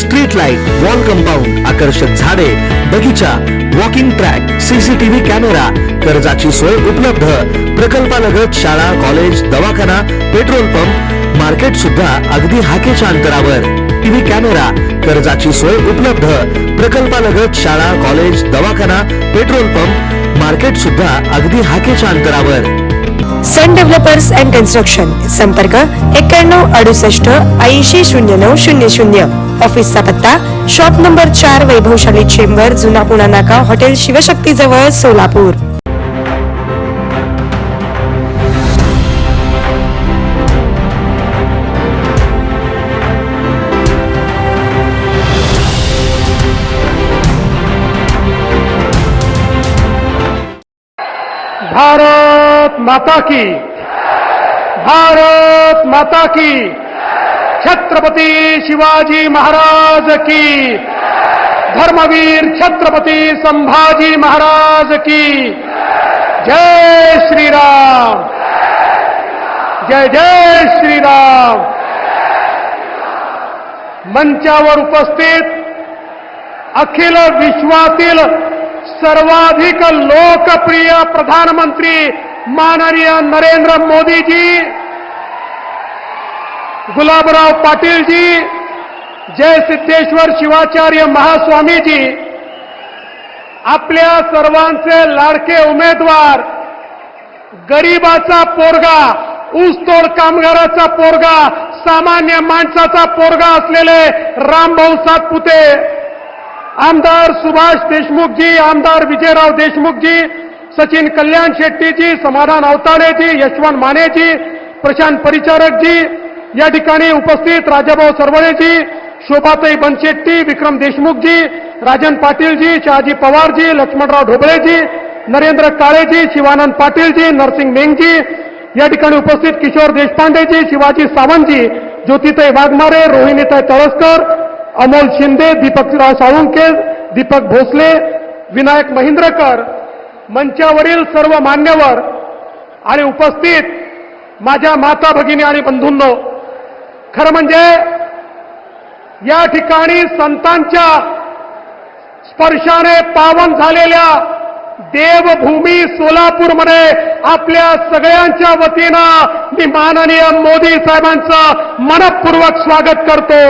street light wall compound आकर्षक झाडे बगीचा वॉकिंग ट्रॅक सीसीटीव्ही कॅमेरा कर्जाची सोय उपलब्ध. प्रकल्पालगत शाळा कॉलेज दवाखाना पेट्रोल पंप मार्केट सुद्धा अगदी हाकेच्या अंतरावर. टीव्ही कॅमेरा कर्जाची सोय उपलब्ध. प्रकल्पालगत शाळा कॉलेज दवाखाना पेट्रोल पंप मार्केट सुद्धा अगदी हाकेच्या अंतरावर. सन डेव्हलपर्स अँड कन्स्ट्रक्शन संपर्क एक्क्याण्णव अडुसष्ट ऐंशी शून्य नऊ शून्य शून्य. ऑफिसचा पत्ता शॉप नंबर चार वैभवशाली चेंबर जुना पुणा नाका हॉटेल शिवशक्ती जवळ सोलापूर. भारत माता की। भारत माता की। छत्रपती शिवाजी महाराज की। धर्मवीर छत्रपती संभाजी महाराज की। जय श्रीराम। जय जय श्रीराम। मंचावर उपस्थित अखिल विश्वातील सर्वाधिक लोकप्रिय प्रधानमंत्री माननीय नरेंद्र मोदीजी गुलाबराव पाटीलजी जय सिद्धेश्वर शिवाचार्य महास्वामीजी आपल्या सर्वांचे लाडके उमेदवार गरीबाचा पोरगा ऊसतोड कामगाराचा पोरगा सामान्य माणसाचा पोरगा असलेले रामभाऊ सातपुते आमदार सुभाष देशमुखजी आमदार विजयराव देशमुखजी सचिन कल्याण शेट्टीजी समाधान अवतारेजी यशवंत मानेजी प्रशांत परिचारकजी या ठिकाणी उपस्थित राजाभाऊ सरवणेजी शोभाताई बनशेट्टी विक्रम देशमुखजी राजन पाटीलजी शहाजी पवारजी लक्ष्मणराव ढोबळेजी नरेंद्र काळेजी शिवानंद पाटीलजी नरसिंग मेंगजी या ठिकाणी उपस्थित किशोर देशपांडेजी शिवाजी सावंतजी ज्योतिताई वाघमारे रोहिणीताई तळसकर अमोल शिंदे दीपकराव साळुंके दीपक भोसले विनायक महिंद्रकर मंचावरील सर्व मान्यवर आणि उपस्थित माझ्या माता भगिनी आणि बंधूंनो खरं म्हणजे या ठिकाणी संतांच्या स्पर्शाने पावन झालेल्या देवभूमी सोलापूरमध्ये आपल्या सगळ्यांच्या वतीनं मी माननीय मोदी साहेबांचं मनपूर्वक स्वागत करतो.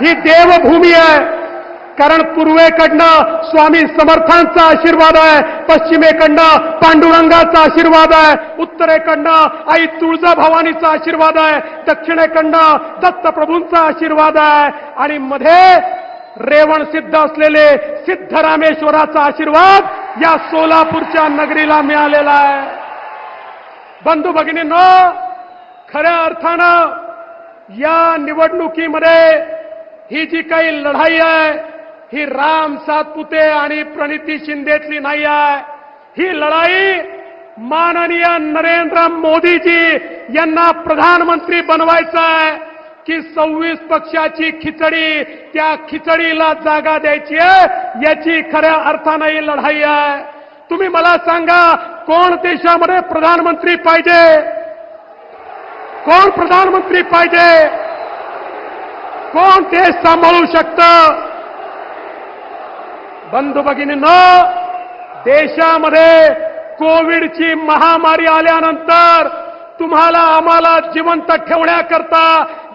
ही देवभूमी आहे. कारण पूर्वेकडनं स्वामी समर्थांचा आशीर्वाद आहे पश्चिमेकडनं पांडुरंगाचा आशीर्वाद आहे उत्तरेकडनं आई तुळजाभवानीचा आशीर्वाद आहे दक्षिणेकडनं दत्तप्रभूंचा आशीर्वाद आहे आणि मध्ये रेवण सिद्ध असलेले सिद्धरामेश्वराचा आशीर्वाद या सोलापूरच्या नगरीला मिळालेला आहे. बंधू भगिनींनो खऱ्या अर्थानं या निवडणुकीमध्ये ही जी काही लढाई आहे ही राम सातपुते आणि प्रणिती शिंदेतली नाही आहे. ही लढाई माननीय नरेंद्र मोदीजी यांना प्रधानमंत्री बनवायचं आहे की सव्वीस पक्षाची खिचडी त्या खिचडीला जागा द्यायची आहे याची खऱ्या अर्थानं ही लढाई आहे. तुम्ही मला सांगा कोण देशामध्ये प्रधानमंत्री पाहिजे? कोण प्रधानमंत्री पाहिजे? कोण देश सांभाळू शकतं? बंधू भगिनींनो देशामध्ये कोविडची महामारी आल्यानंतर तुम्हाला आम्हाला जिवंत ठेवण्याकरता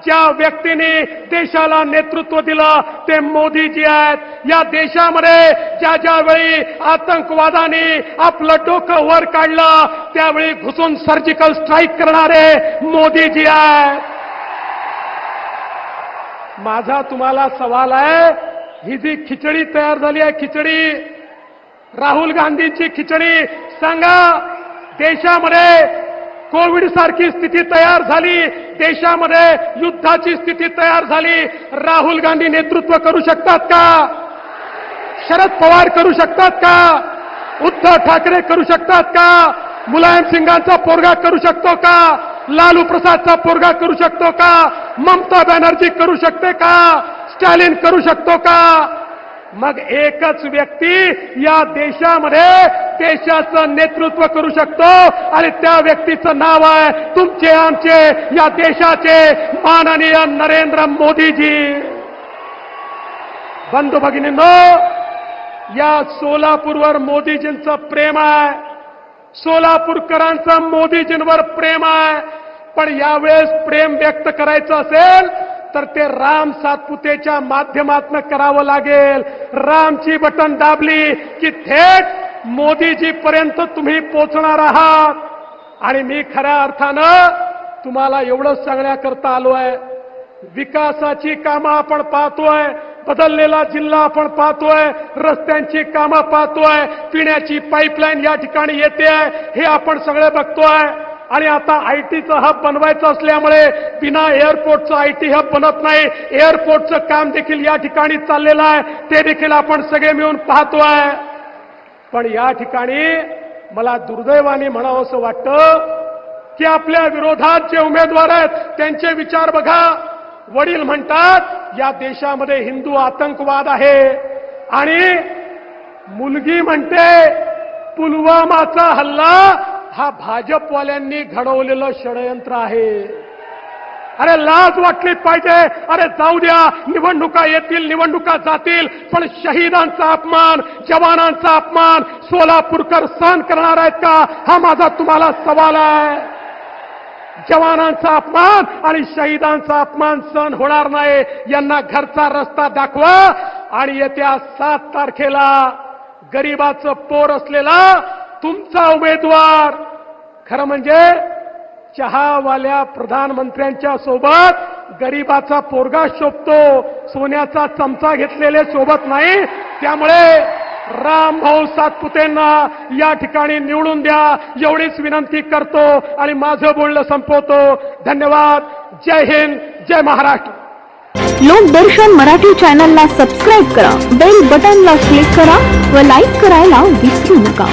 ज्या व्यक्तीने देशाला नेतृत्व दिलं ते मोदीजी आहेत. या देशामध्ये ज्या ज्यावेळी आतंकवादाने आपलं डोकं वर काढलं त्यावेळी घुसून सर्जिकल स्ट्राईक करणारे मोदीजी आहेत. माझा तुम्हाला सवाल आहे ही जी खिचडी तयार झाली आहे खिचडी. राहुल गांधींची खिचडी. सांगा देशामध्ये कोविड सारखी स्थिती तयार झाली देशामध्ये युद्धाची स्थिती तयार झाली. राहुल गांधी नेतृत्व करू शकतात का? शरद पवार करू शकतात का? उद्धव ठाकरे करू शकतात का? मुलायम सिंगांचा पोरगा करू शकतो का? लालू प्रसादचा पोरगा करू शकतो का? ममता बॅनर्जी करू शकते का? स्टॅलिन करू शकतो का? मग एकच व्यक्ती या देशामध्ये देशाचं नेतृत्व करू शकतो आणि त्या व्यक्तीचं नाव आहे तुमचे आमचे या देशाचे माननीय नरेंद्र मोदीजी. बंधू भगिनींनो या सोलापूरवर मोदीजींचं प्रेम आहे. सोलापूरकरांचं मोदीजींवर प्रेम आहे. पण यावेळेस प्रेम व्यक्त करायचं असेल तर ते राम सातपुतेच्या माध्यमातून करावं लागेल. रामची बटन दाबली की थेट मोदीजी पर्यंत तुम्ही पोचणार आहात. आणि मी खऱ्या अर्थानं तुम्हाला एवढंच सांगण्याकरता आलो आहे. विकासाची कामं आपण पाहतोय बदललेला जिल्हा आपण पाहतोय रस्त्यांची कामं पाहतोय पिण्याची पाईपलाईन या ठिकाणी येते आहे हे आपण सगळे बघतोय. आणि आता आयटीचं हब बनवायचं असल्यामुळे बिना एअरपोर्टचं आयटी हब बनत नाही. एअरपोर्टचं काम देखील या ठिकाणी चाललेलं आहे. ते देखील आपण सगळे मिळून पाहतो आहे. पण या ठिकाणी मला दुर्दैवाने म्हणावं असं वाटतं की आपल्या विरोधात जे उमेदवार आहेत त्यांचे विचार बघा. वडील म्हणतात या देशामध्ये हिंदू आतंकवाद आहे. आणि मुलगी म्हणते पुलवामाचा हल्ला हा भाजपवाल्यांनी घडवलेलं षडयंत्र आहे. अरे लाज वाटलीच पाहिजे. अरे जाऊ द्या निवडणुका येतील निवडणुका जातील पण शहीदांचा अपमान जवानांचा अपमान सोलापूरकर सहन करणार आहेत का? हा माझा तुम्हाला सवाल आहे. जवानांचा अपमान आणि शहीदांचा अपमान सहन होणार नाही. यांना घरचा रस्ता दाखवा. आणि येत्या सात तारखेला गरिबाचं पोर असलेला तुमचा उमेदवार. खरं म्हणजे चहावाल्या प्रधानमंत्र्यांच्या सोबत गरिबाचा पोरगा शोभतो सोन्याचा चमचा घेतलेले सोबत नाही. त्यामुळे राम भाऊ सातपुतेंना या ठिकाणी निवडून द्या. एवढीच विनंती करतो आणि माझं बोलणं संपवतो. धन्यवाद. जय हिंद जय महाराष्ट्र. लोकदर्शन मराठी चॅनलला सबस्क्राईब करा बेल बटनला क्लिक करा व लाईक करायला विसरू नका.